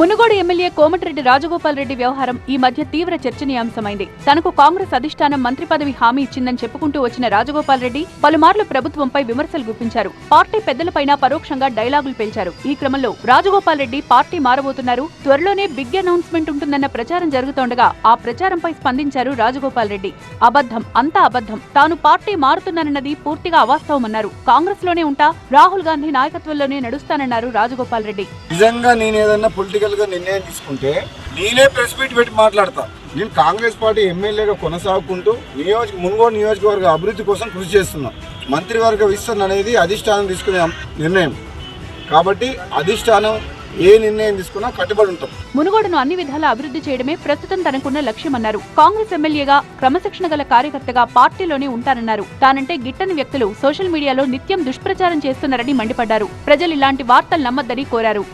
Munugode MLA Komatireddy Rajagopal Reddy వ్యవహారం ఈ మధ్య తీవ్ర చర్చనీయాంశమైంది. తనకు కాంగ్రెస్ అధిష్టానం మంత్రి పదవి హామీ ఇచ్చిందని చెప్పుకుంటూ వచ్చిన రాజగోపాల్ రెడ్డి పలుమార్లు ప్రభుత్వంపై విమర్శలు గుప్పించారు. పార్టీ పెద్దలపైన పరోక్షంగా డైలాగులు పేల్చారు. ఈ క్రమంలో రాజగోపాల్ రెడ్డి పార్టీ మారబోతున్నారు. త్వరలోనే బిగ్ అనౌన్స్మెంట్ ఉంటుందన్న ప్రచారం జరుగుతోండగా ఆ ప్రచారంపై స్పందించారు రాజగోపాల్ రెడ్డి. అబద్ధం అంతా అబద్ధం. తాను పార్టీ మారుతున్నానన్నది పూర్తిగా అవాస్తవమన్నారు. కాంగ్రెస్లోనే ఉంటా రాహుల్ గాంధీ నాయకత్వంలోనే నడుస్తానన్నారు రాజగోపాల్ రెడ్డి. నిజంగా నేను ఏదన్నా పొలిటికల్ గా నిర్ణయం తీసుకుంటే నేనే ప్రెస్ మీట్ పెట్టి మాట్లాడతా. నేను కాంగ్రెస్ పార్టీ ఎమ్మెల్యేగా కొనసాగుకుంటూ నియోజక మున్గోడు నియోజకవర్గ అభివృద్ధి కోసం కృషి చేస్తున్నా. మంత్రివర్గ విస్తరణ అనేది అధిష్టానం తీసుకునే నిర్ణయం. కాబట్టి అధిష్టానం ఏ నిర్ణయం తీసుకున్నా కట్టుబడి ఉంటాం. మునుగోడును అన్ని విధాల అభివృద్ధి చేయడమే ప్రస్తుతం తనకున్న లక్ష్యమన్నారు. కాంగ్రెస్ ఎమ్మెల్యేగా క్రమశిక్షణ గల కార్యకర్తగా పార్టీలోనే ఉంటానన్నారు. తానంటే గిట్టని వ్యక్తులు సోషల్ మీడియాలో నిత్యం దుష్ప్రచారం చేస్తున్నారని మండిపడ్డారు. ప్రజలు ఇలాంటి వార్తలు నమ్మద్దని కోరారు.